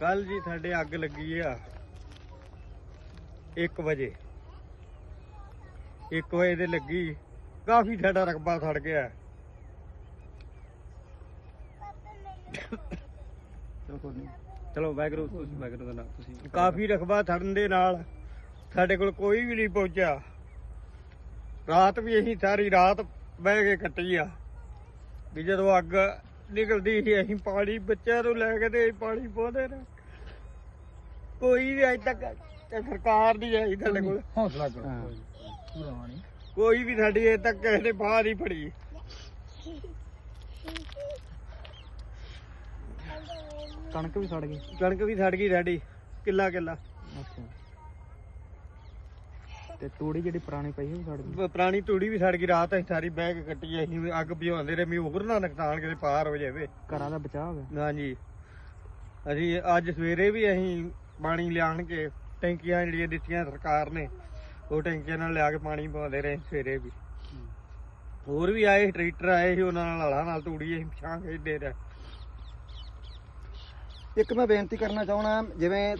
ਕੱਲ ਜੀ ਸਾਡੇ ਅੱਗ ਲੱਗੀ ਆ। 1 ਵਜੇ। 1 ਵਜੇ ਦੇ ਲੱਗੀ। ਕਾਫੀ ਸਾਡਾ ਰਕਬਾ ਸੜ ਗਿਆ। ਚਲੋ ਵੈਗਰੂ ਤੁਸੀਂ ਵੈਗਰੂ ਦਾ ਨਾਮ ਤੁਸੀਂ ਕਾਫੀ ਰਕਬਾ ਸੜਨ ਦੇ ਨਾਲ ਸਾਡੇ ਕੋਲ ਕੋਈ ਵੀ ਨਹੀਂ ਪਹੁੰਚਿਆ। ਰਾਤ ਵੀ ਅਸੀਂ ਸਾਰੀ ਰਾਤ ਬਹਿ ਕੇ ਕੱਟੀ ਆ। ਵੀ ਜਦੋਂ ਅੱਗ ਨਿਕਲਦੀ ਸੀ ਅਸੀਂ ਪਾਣੀ ਬੱਚਿਆਂ ਨੂੰ ਲੈ ਕੇ ਤੇ ਪਾਣੀ ਪਾਉਂਦੇ ਨੇ ਕੋਈ ਵੀ ਅਜੇ ਤੱਕ ਤੇ ਸਰਕਾਰ ਦੀ ਆਈ ਸਾਡੇ ਕੋਲ। ਹੌਸਲਾ ਕਰੋ। ਪੂਰਾ ਨਹੀਂ ਕੋਈ ਵੀ ਸਾਡੀ ਅਜੇ ਤੱਕ ਕਿਸੇ ਨੇ ਬਾਹਰ ਨਹੀਂ ਫੜੀ। ਕਣਕ ਵੀ ਸੜ ਗਈ। ਕਣਕ ਵੀ ਸੜ ਗਈ ਸਾਡੀ ਕਿੱਲਾ ਕਿੱਲਾ ਅੱਛਾ। ਤੇ ਤੂੜੀ ਜਿਹੜੀ ਪੁਰਾਣੀ ਪਈ ਉਹ ਸੜ ਗਈ। ਪੁਰਾਣੀ ਤੂੜੀ ਵੀ ਸੜ ਗਈ ਰਾਤ ਅਸੀਂ ਸਾਰੀ ਬਹਿ ਕੇ ਕੱਟੀ ਅਸੀਂ ਅੱਗ ਬੁਝਾਉਂਦੇ ਰਹੇ ਵੀ ਹੋਰ ਨਾ ਨੁਕਸਾਨ ਕਿਤੇ ਪਾਰ ਹੋ ਜਾਵੇ। ਘਰਾਂ ਦਾ ਬਚਾਅ ਹੋ ਗਿਆ ਹਾਂਜੀ। ਅਸੀਂ ਅੱਜ ਸਵੇਰੇ ਵੀ ਅਸੀਂ ਪਾਣੀ ਲਿਆਣ ਕੇ ਟੈਂਕੀਆਂ ਜਿਹੜੀਆਂ ਦਿੱਤੀਆਂ ਸਰਕਾਰ ਨੇ ਉਹ ਟੈਂਕੀਆਂ ਨਾਲ ਲਿਆ ਕੇ ਪਾਣੀ ਪਾਉਂਦੇ ਰਹੇ ਸਵੇਰੇ ਵੀ। ਹੋਰ ਵੀ ਆਏ ਟਰੈਕਟਰ ਆਏ ਸੀ ਉਹਨਾਂ ਨਾਲ ਹਲਾਂ ਨਾਲ ਤੂੜੀ ਅਸੀਂ ਛਾਂ ਖੇਡਦੇ ਰਹੇ। ਇੱਕ ਮੈਂ ਬੇਨਤੀ ਕਰਨਾ ਚਾਹਣਾ ਜਿਵੇਂ